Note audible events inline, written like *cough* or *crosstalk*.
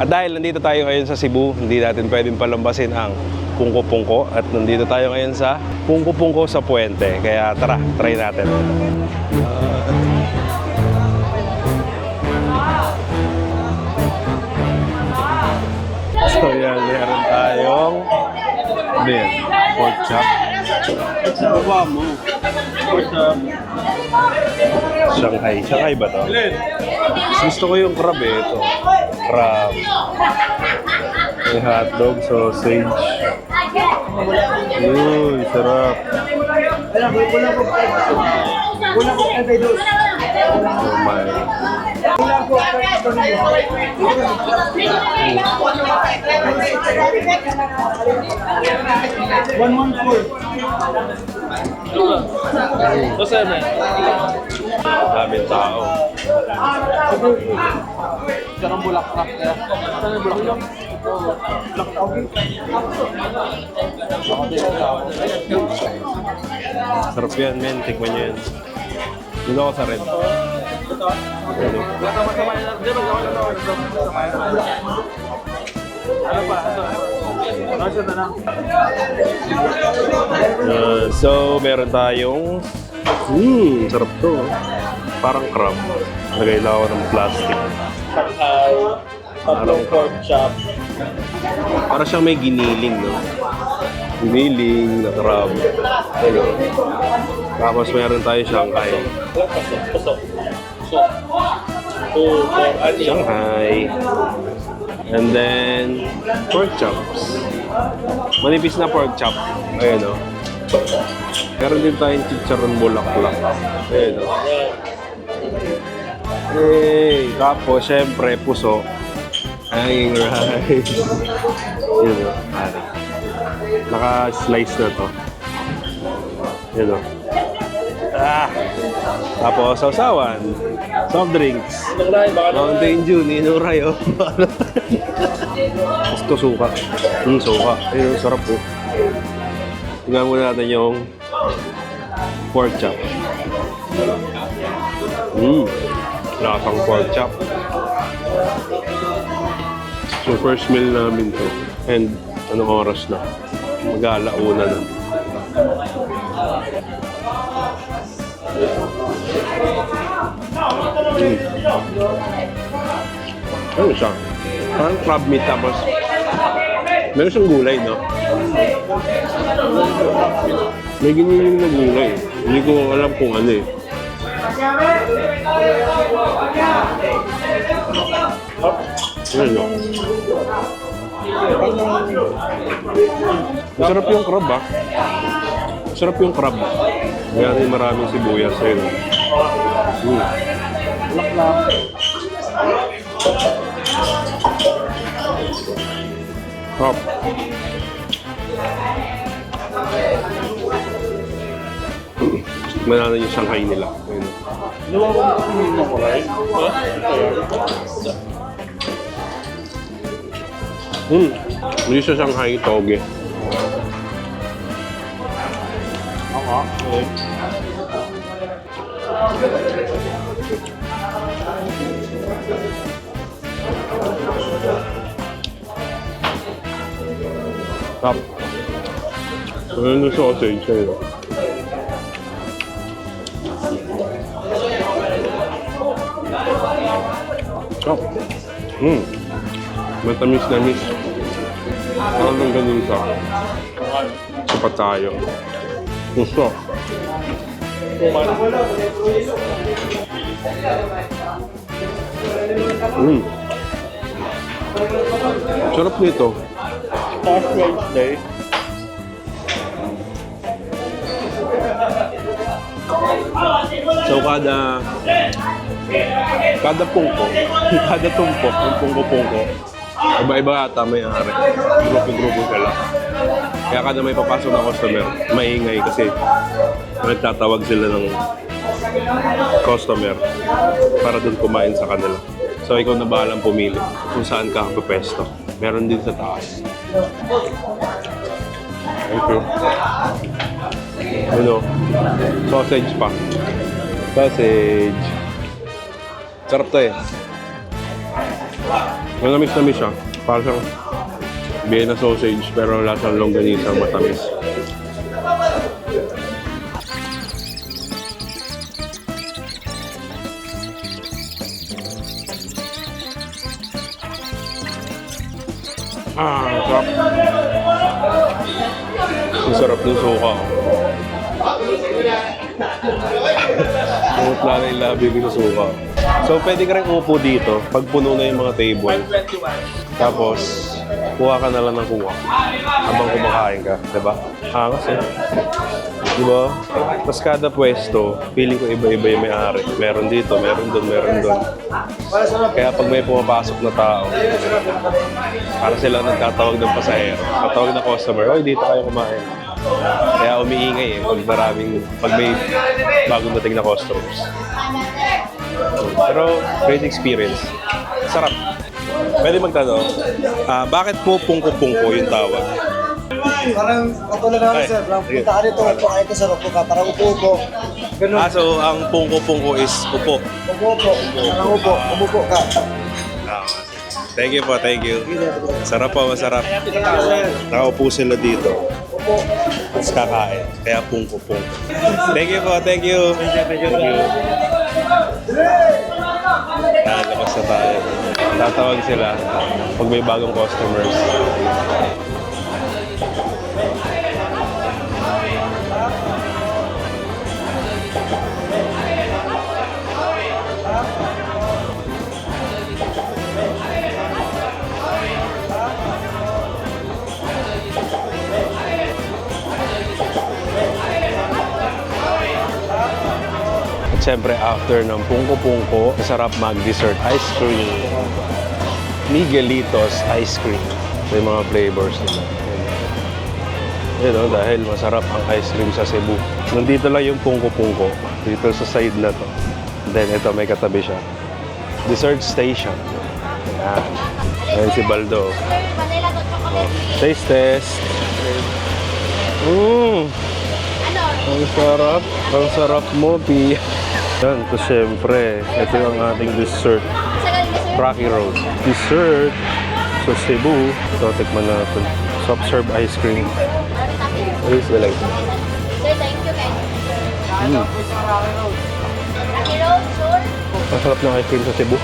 At dahil nandito tayo ngayon sa Cebu, hindi natin pwedeng palambasin ang Pungko-Pungko at nandito tayo ngayon sa Pungko-Pungko sa Puente. Kaya tara, try natin. So yan, meron tayong yan? Pork chop. Baba mo. Shanghai. Shanghai ba to? Mas Gusto ko yung crab eh. Ito. Crab. May hotdog, sausage. Uy, sarap. Wala ko, wala ko. Wala ko kay dos. Oh my. Wala ko One month full. Daming tao. Sarang bulaklak. Sarang bulaklak. Sarap yan, men. Tikman nyo yan. Dito ako sa red. Ano? Pa? Uh, so, meron tayong... Hmm, sarap to. Parang crab. Lagay lang ako ng plastic. Tatlong pork chop. Para siyang may giniling, no? Giniling na crab. Ano? Tapos meron tayo Shanghai. Shanghai. And then, pork chops. Manipis na pork chop. Ayan, o. Meron din tayong chicharon bulaklak. Ayan, o. Hey, tapos, syempre, puso. Hanging rice. Yun, o. Pare. Naka-slice na to. Yun, o. Ah! Tapos, sausawan. Soft drinks. Mountain Dew, Nino Rayo. *laughs* Gusto suka. Hmm, suka. Ayun, sarap po. Tingnan muna natin yung pork chop. Hmm, lasang pork chop. So, first meal namin to. And, anong oras na? Mag-aalauna na. Ano siya? Parang crab meat tapos meron siyang gulay, no? May giniling na gulay. Hindi ko alam kung ano eh. Ano no? Masarap yung crab ah. Masarap yung crab. Kaya rin maraming sibuyas ayun. Mm. Bulaklak. Top. Natin yung Shanghai nila. Ayun. Luwa ko mo kasi hindi mo right? Hmm. Hindi siya Shanghai toge. Ako. Okay. Top. Ayun yung sausage. Ayun. Top. Hmm. Matamis na miss. Parang lang ganun sa sa patayo. Gusto. Hmm. Sarap nito. Past Wednesday. So kada kada pungko, *laughs* kada tumpok, yung pungko-pungko, iba-iba ata may ari. Grupo-grupo sila. Kaya kada may papasok na customer, maingay kasi nagtatawag sila ng customer para doon kumain sa kanila. So ikaw na bahalang pumili kung saan ka pepesto. Meron din sa taas. Thank you. Ano? Sausage pa. Sausage. Sarap to eh. Manamis na siya. Parang Vienna sausage pero lasang longganisa matamis. Ah, ang sarap. Ang sarap ng suka. Pumutla na yung labi ko sa suka. So, pwede ka rin upo dito pag puno na yung mga table. Tapos, kuha ka na lang ng kuha habang kumakain ka. Diba? Angas eh. Diba? Tapos kada pwesto, feeling ko iba-iba yung may-ari. Meron dito, meron doon, meron doon. Kaya pag may pumapasok na tao, para sila nagtatawag ng pasahero. Tatawag na customer, oy, dito kayo kumain. Kaya umiingay eh, pag maraming, pag may bagong dating na customers. Pero, great experience. Sarap. Pwede magtanong, ah, bakit po pungko-pungko yung tawag? Parang katulad namin Ay, sir, parang sige. punta ka dito, upo ka ito sir, upo ka, parang upo-upo. Ganun. Ah, so ang pungko-pungko is upo. Upo-upo, parang upo, umupo ka. Ah, Thank you po, thank you. Sarap po, masarap. Nakaupo sila dito. Upo. Tapos kakain. Kaya pungko-pungko. Thank you po, thank you. Thank you. Yan, labas na tayo. Tatawag sila pag may bagong customers. At syempre, after ng pungko-pungko, masarap mag-dessert ice cream. Miguelitos ice cream. Yung mga flavors nila. Yun o, dahil masarap ang ice cream sa Cebu. Nandito lang yung pungko-pungko. Dito sa side na to. Then ito, may katabi siya. Dessert station. Ayan. Ayan si Baldo. Chocolate. Taste test. Mmm! Ang sarap. Ang sarap mo, Pia. Yan, to syempre, ito yung ating dessert. Rocky Road. Dessert sa Cebu. So, tikman natin. Soft serve ice cream. Ayos na lang. Sir, thank you guys. Mm. Rocky Road, sure. Ang sarap ng ice cream sa Cebu.